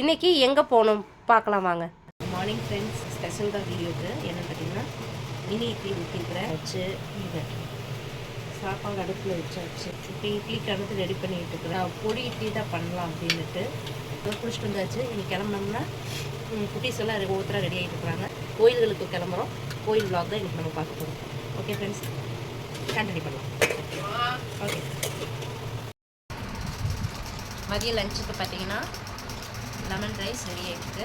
இன்றைக்கி எங்கே போகணும்? பார்க்கலாம் வாங்க. மார்னிங் ஃப்ரெண்ட்ஸ் ஸ்பெஷல் தான் வீடியோக்கு என்னென்னு பார்த்தீங்கன்னா மினி இட்லி ஊற்றிக்கிறேன் வச்சு சாப்பாடு அடுப்பில் வச்சாச்சு இப்போ இட்லிக்கு அடுத்து ரெடி பண்ணிட்டு இருக்கிறேன் பொடி இட்லி தான் பண்ணலாம் அப்படின்ட்டு இப்போ குளிச்சுட்டு வந்தாச்சு. இன்னைக்கு கிளம்புனோம்னா குட்டீஸ் எல்லாம் ஒவ்வொருத்தராக ரெடி ஆகிட்டு இருக்கிறாங்க. கோயில்களுக்கு கிளம்புறோம். கோயில் விளாக் தான் இன்றைக்கி நம்ம பார்க்க போகிறோம் ஓகே ஃப்ரெண்ட்ஸ் கண்டினியூ பண்ணலாம். ஓகே மதிய லஞ்சுக்கு பார்த்தீங்கன்னா லெமன் ரைஸ் ரெடி ஆகிட்டு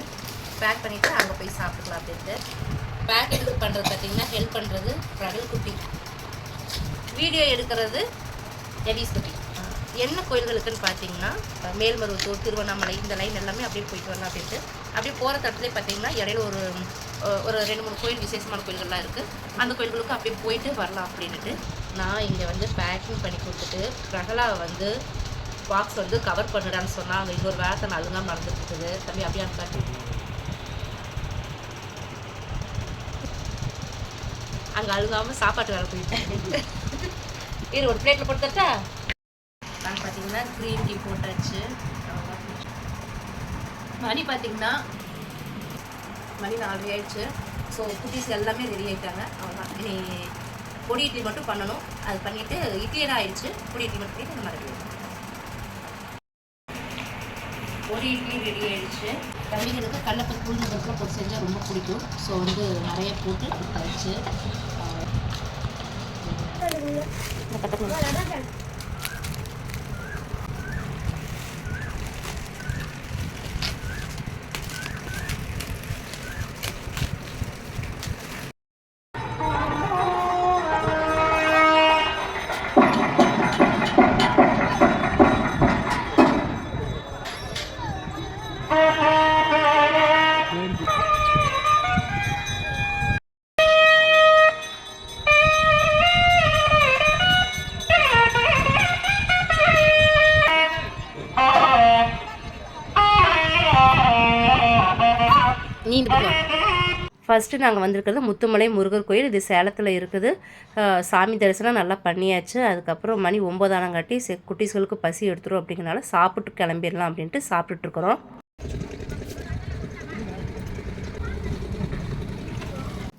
பேக் பண்ணிவிட்டு அங்கே போய் சாப்பிட்டுக்கலாம் அப்படின்ட்டு. பேக் எடுத்து பண்ணுறது பார்த்தீங்கன்னா ஹெல்ப் பண்ணுறது பிரகல் குட்டி. வீடியோ எடுக்கிறது எலிஸ் குட்டி. என்ன கோயில்களுக்குன்னு பார்த்தீங்கன்னா மேல்மருவத்தூர் திருவண்ணாமலை இந்த லைன் எல்லாமே அப்படியே போயிட்டு வரலாம் அப்படின்ட்டு. அப்படியே போகிற தடத்துலேயே பார்த்தீங்கன்னா இடையில ஒரு ஒரு ரெண்டு மூணு கோயில் விசேஷமான கோயில்கள்லாம் இருக்குது அந்த கோயில்களுக்கு அப்படியே போயிட்டு வரலாம் அப்படின்ட்டு நான் இங்கே வந்து பேக்கிங் பண்ணி கொடுத்துட்டு பிரகலா வந்து பாக்ஸ் வந்து கவர் பண்ணுடான்னு சொன்னால் அங்கே ஒரு வேலை நான் அழுங்காம நடந்துட்டு இருக்குது தம்பி அப்படியே காட்டி. அங்கே அழுகாமல் சாப்பாட்டு வேலை போயிட்டு இரு ஒரு பிளேட்டில் போட்டுட்டா நான் பார்த்தீங்கன்னா க்ரீன் டீ போட்டாச்சு. மணி பார்த்தீங்கன்னா மணி நாலு ஆயிடுச்சு. ஸோ குட்டீஸ் எல்லாமே ரெடி ஆயிட்டாங்க. அவ்வளோதான் இனி பொடி இட்லி மட்டும் பண்ணணும். அது பண்ணிவிட்டு இட்லி ஆயிடுச்சு. பொடி இட்லி மட்டும் பண்ணிட்டு நம்ம ரெடி பொடி இட்லி ரெடி ஆயிடுச்சு. தம்பிங்களுக்கு கடலப்பருப்பு புழுந்த பருப்பில் போட்டு செஞ்சால் ரொம்ப பிடிக்கும். ஸோ வந்து நிறைய போட்டு கொடுத்தாச்சு நீ ஃபஸ்ட்டு நாங்கள் வந்திருக்கிறது முத்துமலை முருகர் கோயில். இது சேலத்தில் இருக்குது. சாமி தரிசனம் நல்லா பண்ணியாச்சு. அதுக்கப்புறம் மணி ஒம்பதானங்காட்டி செ குட்டீஸ்களுக்கு பசி எடுத்துரும் அப்படிங்கிறனால சாப்பிட்டு கிளம்பிடலாம் அப்படின்ட்டு சாப்பிட்டுட்ருக்குறோம்.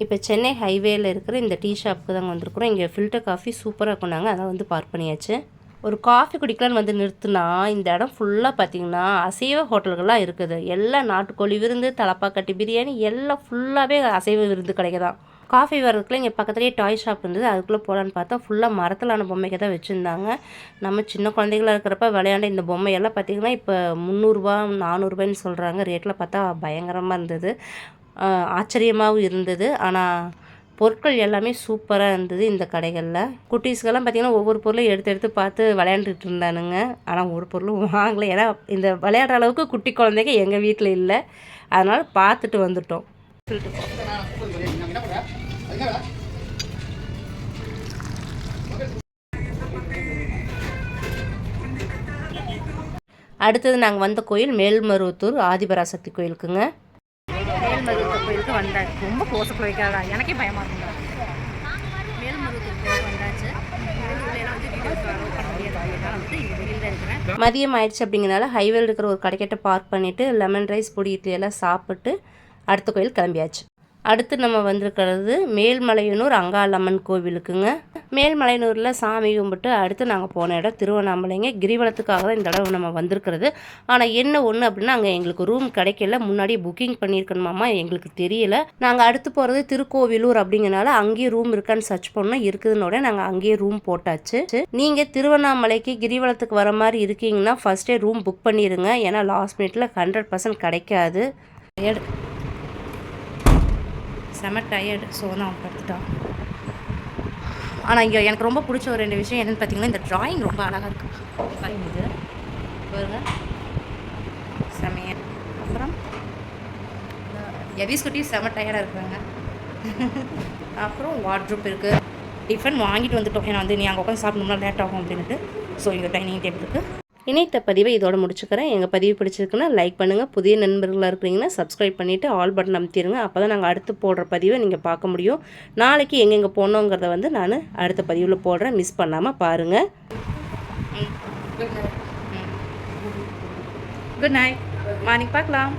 இப்போ சென்னை ஹைவேயில் இருக்கிற இந்த டீ ஷாப்புக்கு தாங்க வந்திருக்குறோம். இங்கே ஃபில்டர் காஃபி சூப்பராக கொண்டாங்க. அதை வந்து பார்க் பண்ணியாச்சு. ஒரு காஃபி குடிக்கலான்னு வந்து நிறுத்துனா இந்த இடம் ஃபுல்லாக பார்த்தீங்கன்னா அசைவ ஹோட்டல்கள்லாம் இருக்குது. எல்லாம் நாட்டுக்கோழி விருந்து தலப்பாக்கட்டி பிரியாணி எல்லாம் ஃபுல்லாகவே அசைவ விருந்து கிடைக்குதான் காஃபி வர்றதுக்குள்ள இங்கே பக்கத்துலேயே டாய் ஷாப் இருந்தது. அதுக்குள்ளே போகலான்னு பார்த்தா ஃபுல்லாக மரத்திலான பொம்மைக்கு தான் வச்சுருந்தாங்க. நம்ம சின்ன குழந்தைகளாக இருக்கிறப்ப விளையாண்ட இந்த பொம்மையெல்லாம் பார்த்தீங்கன்னா இப்போ முந்நூறுரூவா நானூறுரூபான்னு சொல்கிறாங்க ரேட்டில் பார்த்தா பயங்கரமாக இருந்தது. ஆச்சரியமாகவும் இருந்தது. ஆனால் பொருட்கள் எல்லாமே சூப்பராக இருந்தது இந்த கடைகளில். குட்டீஸ்க்கெல்லாம் பார்த்திங்கன்னா ஒவ்வொரு பொருளும் எடுத்து எடுத்து பார்த்து விளையாண்டுட்டு இருந்தானுங்க. ஆனால் ஒரு பொருளும் வாங்கலை. ஏன்னா இந்த விளையாடுற அளவுக்கு குட்டி குழந்தைங்க எங்கள் வீட்டில் இல்லை. அதனால் பார்த்துட்டு வந்துட்டோம். அடுத்தது நாங்கள் வந்த கோயில் மேல்மருவத்தூர் ஆதிபராசக்தி கோயிலுக்குங்க. மேல்மருவத்தூர் கோயிலுக்கு வந்தேன் ரொம்ப கோசப்பில் வைக்காதா எனக்கே பயமாக இருக்குங்க. மேல்மருவத்தூர் வந்தாச்சு. மதியம் ஆயிடுச்சு அப்படிங்கிறனால ஹைவேல இருக்கிற ஒரு கடைக்கிட்ட பார்க் பண்ணிவிட்டு லெமன் ரைஸ் பொடி இட்லி எல்லாம் சாப்பிட்டு அடுத்த கோயில் கிளம்பியாச்சு. அடுத்து நம்ம வந்திருக்கிறது மேல்மலையனூர் அங்காளம்மன் கோவிலுக்குங்க. மேல்மலையனூரில் சாமி கும்பிட்டு அடுத்து நாங்கள் போன இடம் திருவண்ணாமலைங்க. கிரிவலத்துக்காக தான் இந்த தடவை நம்ம வந்திருக்கிறது. ஆனால் என்ன ஒன்று அப்படின்னா அங்கே எங்களுக்கு ரூம் கிடைக்கல. முன்னாடியே புக்கிங் பண்ணியிருக்கணுமாமா எங்களுக்கு தெரியல. நாங்கள் அடுத்து போகிறது திருக்கோவிலூர் அப்படிங்கிறனால அங்கேயே ரூம் இருக்கான்னு சர்ச் பண்ணோம். இருக்குதுன்னு நாங்கள் அங்கேயே ரூம் போட்டாச்சு. நீங்கள் திருவண்ணாமலைக்கு கிரிவலத்துக்கு வர மாதிரி இருக்கீங்கன்னா ஃபஸ்ட்டே ரூம் புக் பண்ணிடுங்க ஏன்னா லாஸ்ட் மினிட்ல ஹண்ட்ரட் பர்சன்ட் கிடைக்காது. செம டயர்டு ஸோ வந்து அவன் படுத்துட்டான் ஆனால் இங்கே எனக்கு ரொம்ப பிடிச்ச ஒரு ரெண்டு விஷயம் என்னென்னு பார்த்தீங்கன்னா இந்த ட்ராயிங் ரொம்ப அழகாக இருக்குது பாருங்க இது. பாருங்க. செமைய. அப்புறம் எவிஸ் குட்டி செம டயர்டாக இருக்காங்க. அப்புறம் வாட்ரூப் இருக்குது டிஃபன் வாங்கிட்டு வந்துட்டோம். ஏன்னா வந்து நீ அங்கே உட்காந்து சாப்பிடணும்னா லேட் ஆகும் அப்படின்ட்டு ஸோ இங்கே டைனிங் டேபிள் இருக்குது இணைத்த பதிவை இதோட முடிச்சுக்கிறேன். எங்கள் பதிவு பிடிச்சிருக்குன்னா லைக் பண்ணுங்கள் புதிய நண்பர்களாக இருக்கிறீங்கன்னா சப்ஸ்கிரைப் பண்ணிவிட்டு ஆல் பட்டன் அமுத்திடுங்க அப்போ தான் நாங்கள் அடுத்து போடுற பதிவை நீங்கள் பார்க்க முடியும். நாளைக்கு எங்கெங்கே போனோங்கிறத வந்து நான் அடுத்த பதிவில் போடுறேன். மிஸ் பண்ணாமல் பாருங்கள் குட் நைட் மார்னிங் பார்க்கலாம்.